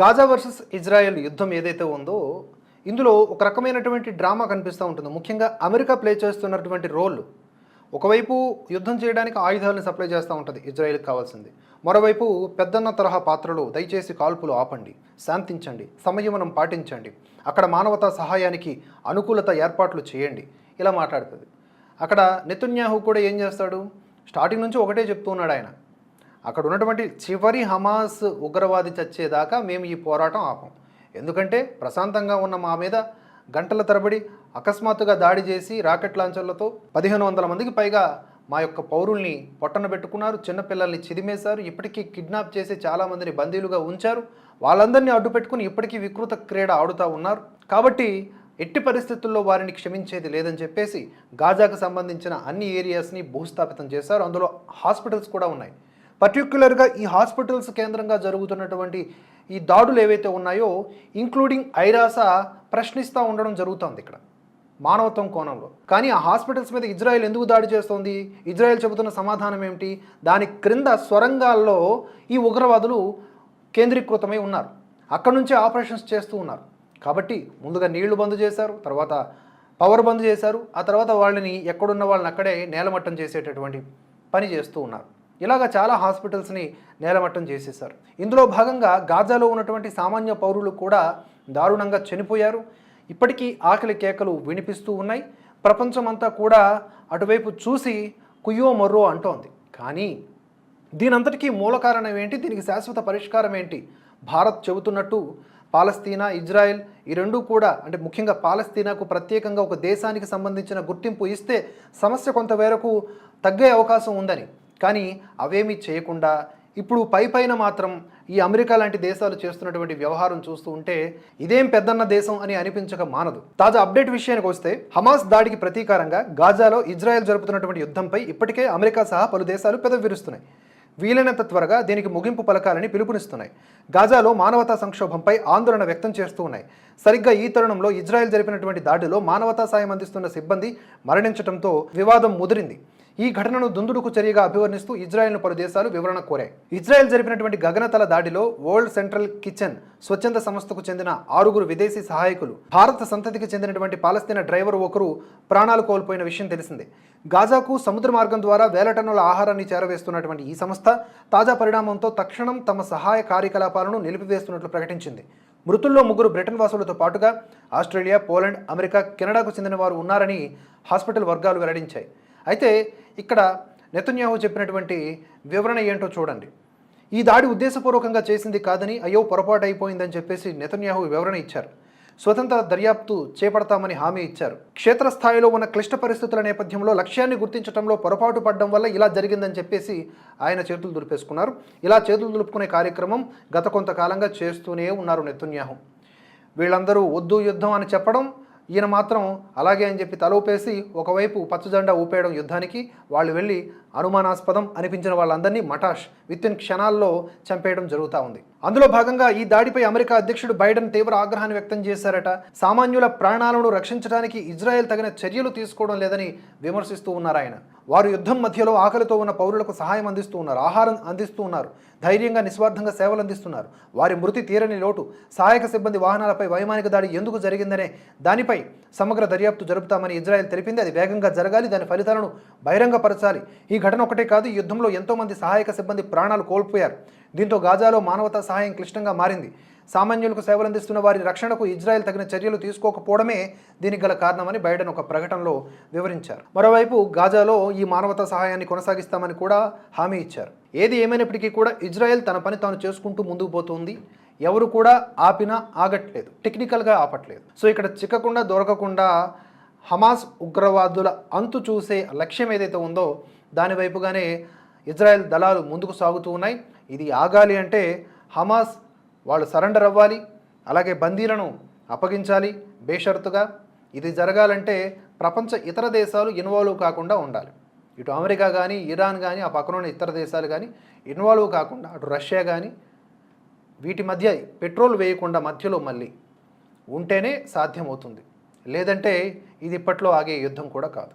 Gaza versus Israel యుద్ధం ఏదైతే ఉందో ఇందులో ఒక రకమైనటువంటి డ్రామా కనిపిస్తూ ఉంటుంది. ముఖ్యంగా అమెరికా ప్లే చేస్తున్నటువంటి రోల్. ఒకవైపు యుద్ధం చేయడానికి ఆయుధాలను సప్లై చేస్తూ ఉంటుంది ఇజ్రాయెల్కి కావాల్సింది. మరోవైపు పెద్దన్న తరహా పాత్రలు దయచేసి కాల్పులు ఆపండి శాంతించండి సంయమనం పాటించండి అక్కడ మానవతా సహాయానికి అనుకూలత ఏర్పాట్లు చేయండి. ఇలా మాట్లాడుతుంది. అక్కడ నితున్యాహు కూడా ఏం చేస్తాడు? స్టార్టింగ్ నుంచి ఒకటే చెప్తూ ఉన్నాడు ఆయన. అక్కడ ఉన్నటువంటి చివరి హమాస్ ఉగ్రవాది చచ్చేదాకా మేము ఈ పోరాటం ఆపం. ఎందుకంటే ప్రశాంతంగా ఉన్న మా మీద గంటల తరబడి అకస్మాత్తుగా దాడి చేసి రాకెట్ లాంచర్లతో పదిహేను వందల మందికి పైగా మా యొక్క పౌరుల్ని పొట్టన పెట్టుకున్నారు చిన్నపిల్లల్ని చిదిమేశారు ఇప్పటికీ కిడ్నాప్ చేసి చాలామందిని బందీలుగా ఉంచారు. వాళ్ళందరినీ అడ్డు పెట్టుకుని ఇప్పటికీ వికృత క్రీడ ఆడుతూ ఉన్నారు. కాబట్టి ఎట్టి పరిస్థితుల్లో వారిని క్షమించేది లేదని చెప్పేసి గాజాకు సంబంధించిన అన్ని ఏరియాస్ని భూస్థాపితం చేశారు. అందులో హాస్పిటల్స్ కూడా ఉన్నాయి. పర్టిక్యులర్గా ఈ హాస్పిటల్స్ కేంద్రంగా జరుగుతున్నటువంటి ఈ దాడులు ఏవైతే ఉన్నాయో ఇంక్లూడింగ్ ఐరాస ప్రశ్నిస్తూ ఉండడం జరుగుతోంది ఇక్కడ మానవత్వం కోణంలో. కానీ ఆ హాస్పిటల్స్ మీద ఇజ్రాయెల్ ఎందుకు దాడి చేస్తోంది? ఇజ్రాయెల్ చెబుతున్న సమాధానం ఏమిటి? దాని క్రింద స్వరంగాల్లో ఈ ఉగ్రవాదులు కేంద్రీకృతమై ఉన్నారు. అక్కడ నుంచే ఆపరేషన్స్ చేస్తూ ఉన్నారు. కాబట్టి ముందుగా నీళ్ళు బంద్ చేశారు తర్వాత పవర్ బంద్ చేశారు ఆ తర్వాత వాళ్ళని ఎక్కడున్న వాళ్ళని అక్కడే నేలమట్టం చేసేటటువంటి పని చేస్తూ ఉన్నారు. ఇలాగ చాలా హాస్పిటల్స్ని నేలమట్టం చేసేశారు. ఇందులో భాగంగా గాజాలో ఉన్నటువంటి సామాన్య పౌరులు కూడా దారుణంగా చనిపోయారు. ఇప్పటికీ ఆకలి కేకలు వినిపిస్తూ ఉన్నాయి. ప్రపంచమంతా కూడా అటువైపు చూసి కుయ్యో మర్రో అంటోంది. కానీ దీనంతటికీ మూల కారణం ఏంటి? దీనికి శాశ్వత పరిష్కారం ఏంటి? భారత్ చెబుతున్నట్టు పాలస్తీనా ఇజ్రాయెల్ ఈ రెండు కూడా అంటే ముఖ్యంగా పాలస్తీనాకు ప్రత్యేకంగా ఒక దేశానికి సంబంధించిన గుర్తింపు ఇస్తే సమస్య కొంతవరకు తగ్గే అవకాశం ఉందని కానీ అవేమీ చేయకుండా ఇప్పుడు పై పైన మాత్రం ఈ అమెరికా లాంటి దేశాలు చేస్తున్నటువంటి వ్యవహారం చూస్తూ ఉంటే ఇదేం పెద్దన్న దేశం అని అనిపించక మానదు. తాజా అప్డేట్ విషయానికి వస్తే హమాస్ దాడికి ప్రతీకారంగా గాజాలో ఇజ్రాయెల్ జరుపుతున్నటువంటి యుద్ధంపై ఇప్పటికే అమెరికా సహా పలు దేశాలు పెదవిరుస్తున్నాయి. వీలైనంత త్వరగా దీనికి ముగింపు పలకాలని పిలుపునిస్తున్నాయి. గాజాలో మానవతా సంక్షోభంపై ఆందోళన వ్యక్తం చేస్తూ ఉన్నాయి. సరిగ్గా ఈ తరుణంలో ఇజ్రాయెల్ జరిపినటువంటి దాడిలో మానవతా సాయం అందిస్తున్న సిబ్బంది మరణించడంతో వివాదం ముదిరింది. ఈ ఘటనను దుందుడుకు చర్యగా అభివర్ణిస్తూ ఇజ్రాయెల్ను పలు దేశాలు వివరణ కోరాయి. ఇజ్రాయెల్ జరిపినటువంటి గగనతల దాడిలో వరల్డ్ సెంట్రల్ కిచెన్ స్వచ్ఛంద సంస్థకు చెందిన ఆరుగురు విదేశీ సహాయకులు భారత సంతతికి చెందినటువంటి పాలస్తీనా డ్రైవర్ ఒకరు ప్రాణాలు కోల్పోయిన విషయం తెలిసిందే. గాజాకు సముద్ర మార్గం ద్వారా వేల టన్నుల ఆహారాన్ని చేరవేస్తున్నటువంటి ఈ సంస్థ తాజా పరిణామంతో తక్షణం తమ సహాయ కార్యకలాపాలను నిలిపివేస్తున్నట్లు ప్రకటించింది. మృతుల్లో ముగ్గురు బ్రిటన్ వాసులతో పాటుగా ఆస్ట్రేలియా పోలాండ్ అమెరికా కెనడాకు చెందిన వారు ఉన్నారని హాస్పిటల్ వర్గాలు వెల్లడించాయి. అయితే ఇక్కడ నెతన్యాహు చెప్పినటువంటి వివరణ ఏంటో చూడండి. ఈ దాడి ఉద్దేశపూర్వకంగా చేసింది కాదని అయ్యో పొరపాటు అయిపోయిందని చెప్పేసి నెతన్యాహు వివరణ ఇచ్చారు. స్వతంత్ర దర్యాప్తు చేపడతామని హామీ ఇచ్చారు. క్షేత్రస్థాయిలో ఉన్న క్లిష్ట పరిస్థితుల నేపథ్యంలో లక్ష్యాన్ని గుర్తించడంలో పొరపాటు పడడం వల్ల ఇలా జరిగిందని చెప్పేసి ఆయన చేతులు దులిపేసుకున్నారు. ఇలా చేతులు దులుపుకునే కార్యక్రమం గత కొంతకాలంగా చేస్తూనే ఉన్నారు నెతన్యాహు. వీళ్ళందరూ వద్దు యుద్ధం అని చెప్పడం ఈయన మాత్రం అలాగే అని చెప్పి తల ఊపేసి ఒకవైపు పచ్చజెండా ఊపేయడం యుద్ధానికి వాళ్ళు వెళ్ళి అనుమానాస్పదం అనిపించిన వాళ్ళందరినీ మటాష్ విత్ ఇన్ క్షణాల్లో చంపేయడం జరుగుతూ ఉంది. అందులో భాగంగా ఈ దాడిపై అమెరికా అధ్యక్షుడు బైడెన్ తీవ్ర ఆగ్రహాన్ని వ్యక్తం చేశారట. సామాన్యుల ప్రాణాలను రక్షించడానికి ఇజ్రాయెల్ తగిన చర్యలు తీసుకోవడం లేదని విమర్శిస్తూ ఉన్నారు ఆయన. వారు యుద్ధం మధ్యలో ఆకలితో ఉన్న పౌరులకు సహాయం అందిస్తూ ఉన్నారు ఆహారం అందిస్తూ ఉన్నారు ధైర్యంగా నిస్వార్థంగా సేవలు అందిస్తున్నారు. వారి మృతి తీరని లోటు సహాయక సిబ్బంది వాహనాలపై వైమానిక దాడి ఎందుకు జరిగిందనే దానిపై సమగ్ర దర్యాప్తు జరుపుతామని ఇజ్రాయెల్ తెలిపింది. అది వేగంగా జరగాలి దాని ఫలితాలను బహిరంగపరచాలి. ఈ ఘటన ఒకటే కాదు ఈ యుద్ధంలో ఎంతోమంది సహాయక సిబ్బంది ప్రాణాలు కోల్పోయారు. దీంతో గాజాలో మానవతా సహాయం క్లిష్టంగా మారింది. సామాన్యులకు సేవలందిస్తున్న వారి రక్షణకు ఇజ్రాయెల్ తగిన చర్యలు తీసుకోకపోవడమే దీనికి గల కారణమని బైడెన్ ఒక ప్రకటనలో వివరించారు. మరోవైపు గాజాలో ఈ మానవతా సహాయాన్ని కొనసాగిస్తామని కూడా హామీ ఇచ్చారు. ఏది ఏమైనప్పటికీ కూడా ఇజ్రాయెల్ తన పని తాను చేసుకుంటూ ముందుకు పోతుంది. ఎవరు కూడా ఆపినా ఆగట్లేదు. టెక్నికల్గా ఆపట్లేదు. సో ఇక్కడ చిక్కకుండా దొరకకుండా హమాస్ ఉగ్రవాదుల అంతు చూసే లక్ష్యం ఏదైతే ఉందో దాని వైపుగానే ఇజ్రాయెల్ దళాలు ముందుకు సాగుతూ ఉన్నాయి. ఇది ఆగాలి అంటే హమాస్ వాళ్ళు సరెండర్ అవ్వాలి అలాగే బందీలను అప్పగించాలి బేషరతుగా. ఇది జరగాలంటే ప్రపంచ ఇతర దేశాలు ఇన్వాల్వ్ కాకుండా ఉండాలి. ఇటు అమెరికా కానీ ఇరాన్ కానీ ఆ పక్కన ఉన్న ఇతర దేశాలు కానీ ఇన్వాల్వ్ కాకుండా అటు రష్యా కానీ వీటి మధ్య పెట్రోల్ వేయకుండా మధ్యలో మళ్ళీ ఉంటేనే సాధ్యమవుతుంది. లేదంటే ఇది ఇప్పట్లో ఆగే యుద్ధం కూడా కాదు.